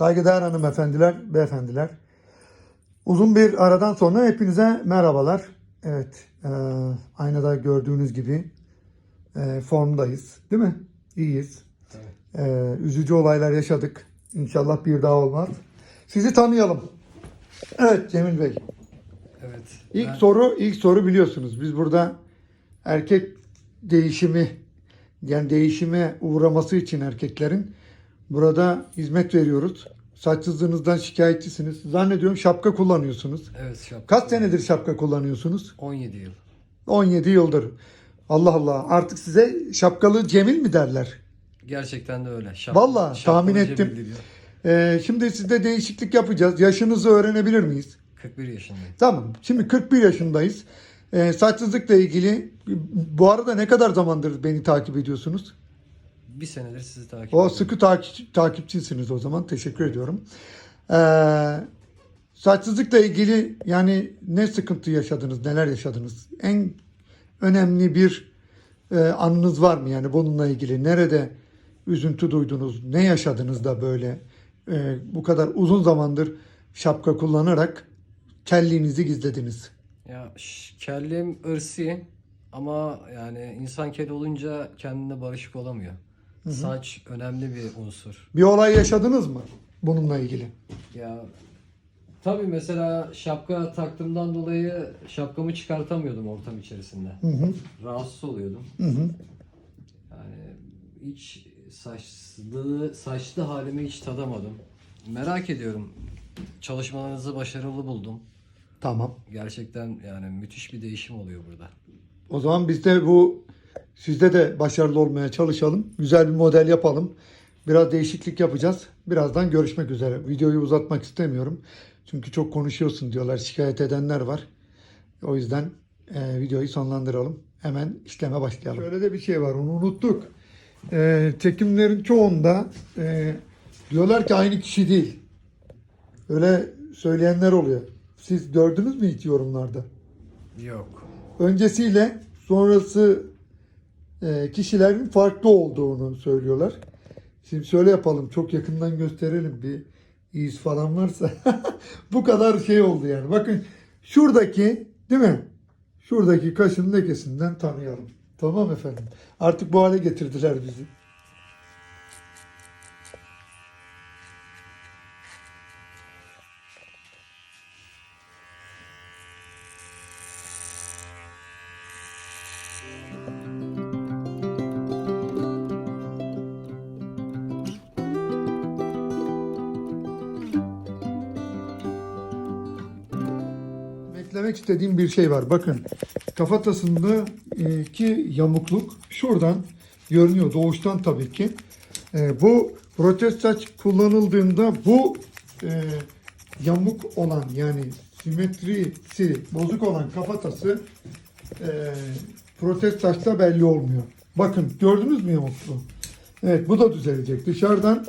Saygıdeğer hanımefendiler, beyefendiler. Uzun bir aradan sonra hepinize merhabalar. Evet, e, aynada gördüğünüz gibi e, formdayız. Değil mi? İyiyiz. E, üzücü olaylar yaşadık. İnşallah bir daha olmaz. Sizi tanıyalım. Evet Cemil Bey. Evet. İlk ben- soru, ilk soru biliyorsunuz. Biz burada erkek değişimi yani değişime uğraması için erkeklerin burada hizmet veriyoruz. Saçsızlığınızdan şikayetçisiniz. Zannediyorum şapka kullanıyorsunuz. Evet şapka. Kaç senedir şapka kullanıyorsunuz? 17 yıl. 17 yıldır. Allah Allah. Artık size şapkalı Cemil mi derler? Gerçekten de öyle. Şap, şapkalı tahmin ettim. Ee, şimdi sizde değişiklik yapacağız. Yaşınızı öğrenebilir miyiz? 41 yaşındayım. Tamam. Şimdi 41 yaşındayız. Ee, saçsızlıkla ilgili bu arada ne kadar zamandır beni takip ediyorsunuz? Bir senedir sizi takip O ediyorum. sıkı takip, takipçisiniz o zaman. Teşekkür ediyorum. Ee, saçsızlıkla ilgili yani ne sıkıntı yaşadınız, neler yaşadınız? En önemli bir e, anınız var mı yani bununla ilgili? Nerede üzüntü duydunuz? Ne yaşadınız da böyle e, bu kadar uzun zamandır şapka kullanarak kelliğinizi gizlediniz? Ya kellim ırsi ama yani insan kel olunca kendine barışık olamıyor. Saç önemli bir unsur. Bir olay yaşadınız mı bununla ilgili? Ya tabii mesela şapka taktığımdan dolayı şapkamı çıkartamıyordum ortam içerisinde. Hı hı. Rahatsız oluyordum. Hı hı. Yani hiç saçlı, saçlı halimi hiç tadamadım. Merak ediyorum. Çalışmalarınızı başarılı buldum. Tamam. Gerçekten yani müthiş bir değişim oluyor burada. O zaman biz de bu sizde de başarılı olmaya çalışalım. Güzel bir model yapalım. Biraz değişiklik yapacağız. Birazdan görüşmek üzere. Videoyu uzatmak istemiyorum. Çünkü çok konuşuyorsun diyorlar. Şikayet edenler var. O yüzden e, videoyu sonlandıralım. Hemen işleme başlayalım. Şöyle de bir şey var. Onu unuttuk. E, çekimlerin çoğunda e, diyorlar ki aynı kişi değil. Öyle söyleyenler oluyor. Siz gördünüz mü hiç yorumlarda? Yok. öncesiyle sonrası kişilerin farklı olduğunu söylüyorlar. Şimdi şöyle yapalım. Çok yakından gösterelim bir iz falan varsa. Bu kadar şey oldu yani. Bakın şuradaki değil mi? Şuradaki kaşın lekesinden tanıyalım. Tamam efendim. Artık bu hale getirdiler bizi. Eklemek istediğim bir şey var. Bakın kafatasındaki yamukluk şuradan görünüyor. Doğuştan tabii ki. E, bu protez saç kullanıldığında bu e, yamuk olan yani simetrisi bozuk olan kafatası e, protez saçta belli olmuyor. Bakın gördünüz mü yamukluğu? Evet bu da düzelecek. Dışarıdan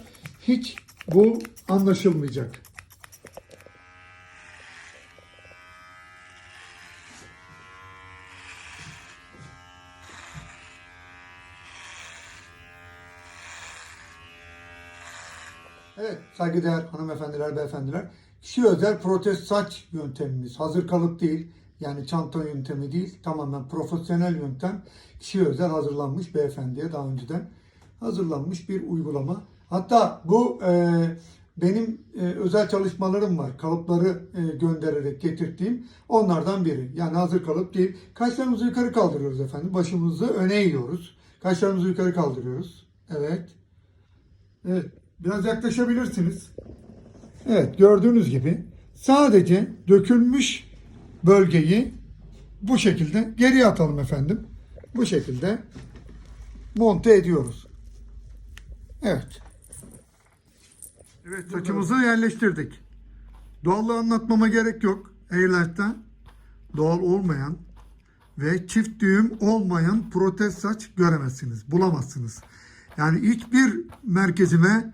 hiç bu anlaşılmayacak. Evet saygıdeğer hanımefendiler, beyefendiler. Kişi özel protez saç yöntemimiz. Hazır kalıp değil. Yani çanta yöntemi değil. Tamamen profesyonel yöntem. Kişi özel hazırlanmış beyefendiye daha önceden hazırlanmış bir uygulama. Hatta bu e, benim e, özel çalışmalarım var. Kalıpları e, göndererek getirdiğim onlardan biri. Yani hazır kalıp değil. Kaşlarımızı yukarı kaldırıyoruz efendim. Başımızı öne eğiyoruz. Kaşlarımızı yukarı kaldırıyoruz. Evet. Evet. Biraz yaklaşabilirsiniz. Evet gördüğünüz gibi sadece dökülmüş bölgeyi bu şekilde geriye atalım efendim. Bu şekilde monte ediyoruz. Evet. Evet saçımızı yerleştirdik. Doğallığı anlatmama gerek yok. Airlight'ta doğal olmayan ve çift düğüm olmayan protez saç göremezsiniz, bulamazsınız. Yani hiçbir merkezime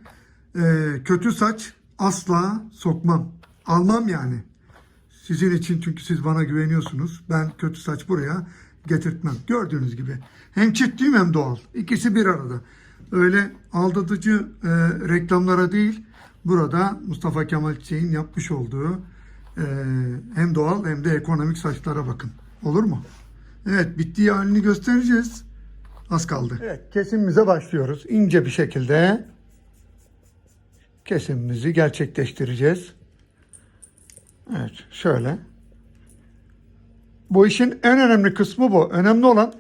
e, kötü saç asla sokmam. Almam yani. Sizin için çünkü siz bana güveniyorsunuz. Ben kötü saç buraya getirtmem. Gördüğünüz gibi. Hem çift düğüm hem doğal. İkisi bir arada. Öyle aldatıcı e, reklamlara değil, burada Mustafa Kemal Çiçek'in yapmış olduğu e, hem doğal hem de ekonomik saçlara bakın. Olur mu? Evet bittiği halini göstereceğiz. Az kaldı. Evet kesimimize başlıyoruz. İnce bir şekilde kesimimizi gerçekleştireceğiz. Evet şöyle. Bu işin en önemli kısmı bu. Önemli olan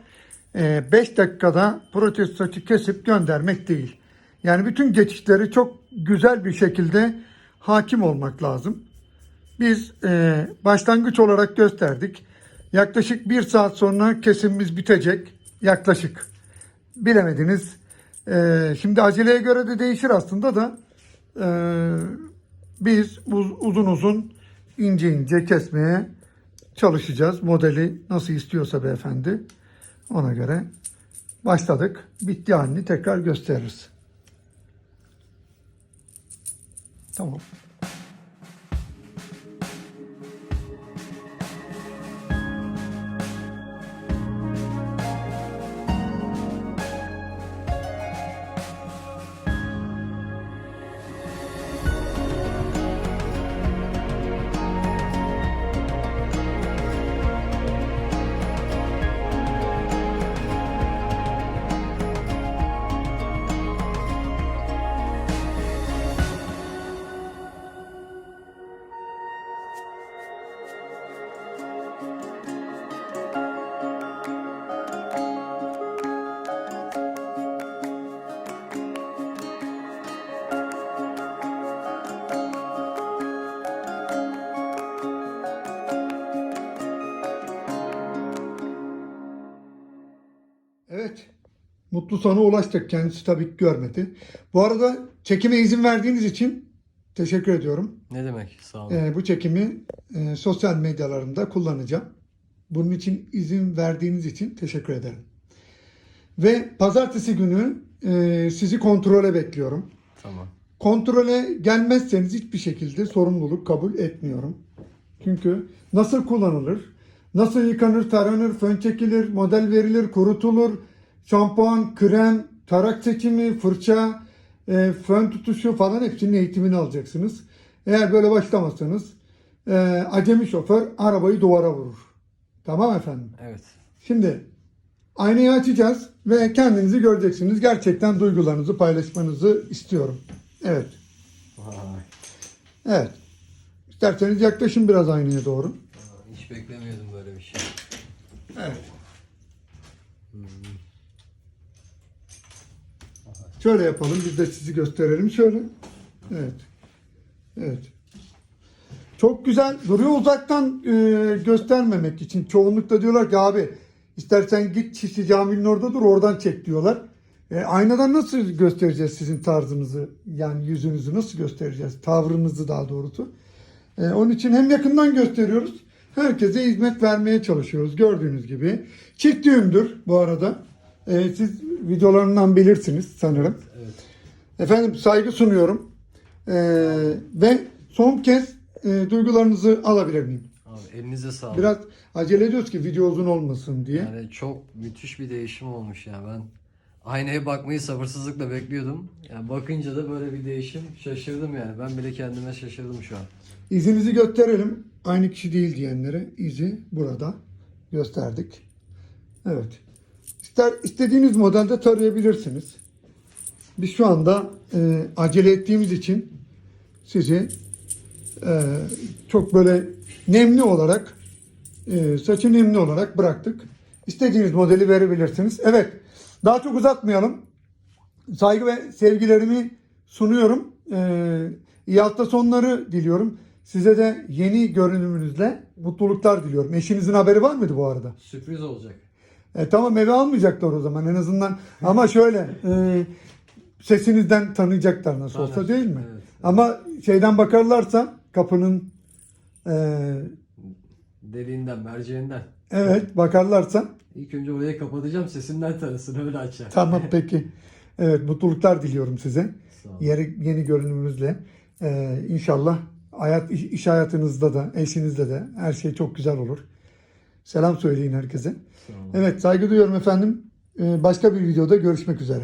5 dakikada protez saçı kesip göndermek değil. Yani bütün geçişleri çok güzel bir şekilde hakim olmak lazım. Biz e, başlangıç olarak gösterdik. Yaklaşık bir saat sonra kesimimiz bitecek. Yaklaşık. Bilemediniz. E, şimdi aceleye göre de değişir aslında da e, biz uz- uzun uzun ince ince kesmeye çalışacağız. Modeli nasıl istiyorsa beyefendi. Ona göre başladık. Bitti halini tekrar gösteririz. Tamam. Evet. Mutlu sona ulaştık. Kendisi tabii ki görmedi. Bu arada çekime izin verdiğiniz için teşekkür ediyorum. Ne demek? Sağ olun. Ee, bu çekimi e, sosyal medyalarımda kullanacağım. Bunun için izin verdiğiniz için teşekkür ederim. Ve pazartesi günü e, sizi kontrole bekliyorum. Tamam. Kontrole gelmezseniz hiçbir şekilde sorumluluk kabul etmiyorum. Çünkü nasıl kullanılır, nasıl yıkanır, taranır, fön çekilir, model verilir, kurutulur, şampuan, krem, tarak seçimi, fırça, e, fön tutuşu falan hepsinin eğitimini alacaksınız. Eğer böyle başlamazsanız e, acemi şoför arabayı duvara vurur. Tamam efendim. Evet. Şimdi aynayı açacağız ve kendinizi göreceksiniz. Gerçekten duygularınızı paylaşmanızı istiyorum. Evet. Vay. Evet. İsterseniz yaklaşın biraz aynaya doğru. Hiç beklemiyordum böyle bir şey. Evet. Şöyle yapalım. Biz de sizi gösterelim. Şöyle. Evet. Evet. Çok güzel duruyor uzaktan e, göstermemek için. Çoğunlukla diyorlar ki abi istersen git Çiftçi Camii'nin orada dur oradan çek diyorlar. E, aynadan nasıl göstereceğiz sizin tarzınızı? Yani yüzünüzü nasıl göstereceğiz? Tavrınızı daha doğrusu. E, onun için hem yakından gösteriyoruz. Herkese hizmet vermeye çalışıyoruz. Gördüğünüz gibi. Çift düğümdür bu arada. E, siz videolarından bilirsiniz sanırım. Evet. Efendim saygı sunuyorum. E, ve son kez e, duygularınızı alabilir miyim? Abi elinize sağlık. Biraz acele ediyoruz ki video uzun olmasın diye. Yani çok müthiş bir değişim olmuş ya ben. Aynaya bakmayı sabırsızlıkla bekliyordum. Yani bakınca da böyle bir değişim şaşırdım yani. Ben bile kendime şaşırdım şu an. İzinizi gösterelim. Aynı kişi değil diyenlere izi burada gösterdik. Evet. İster istediğiniz modelde tarayabilirsiniz. Biz şu anda e, acele ettiğimiz için sizi e, çok böyle nemli olarak e, saçı nemli olarak bıraktık. İstediğiniz modeli verebilirsiniz. Evet. Daha çok uzatmayalım. Saygı ve sevgilerimi sunuyorum. Ee, iyi hafta sonları diliyorum. Size de yeni görünümünüzle mutluluklar diliyorum. Eşinizin haberi var mıydı bu arada? Sürpriz olacak. E, tamam eve almayacaklar o zaman en azından. Ama şöyle e, sesinizden tanıyacaklar nasıl olsa Tanır. değil mi? Evet. Ama şeyden bakarlarsa kapının e, Deliğinden, merceğinden. evet bakarlarsa İlk önce orayı kapatacağım sesinden tanısın öyle açar. tamam peki. Evet mutluluklar diliyorum size. Sağ olun. yeni, yeni görünümümüzle e, inşallah hayat iş, hayatınızda da eşinizle de her şey çok güzel olur. Selam söyleyin herkese. Evet saygı duyuyorum efendim. E, başka bir videoda görüşmek üzere.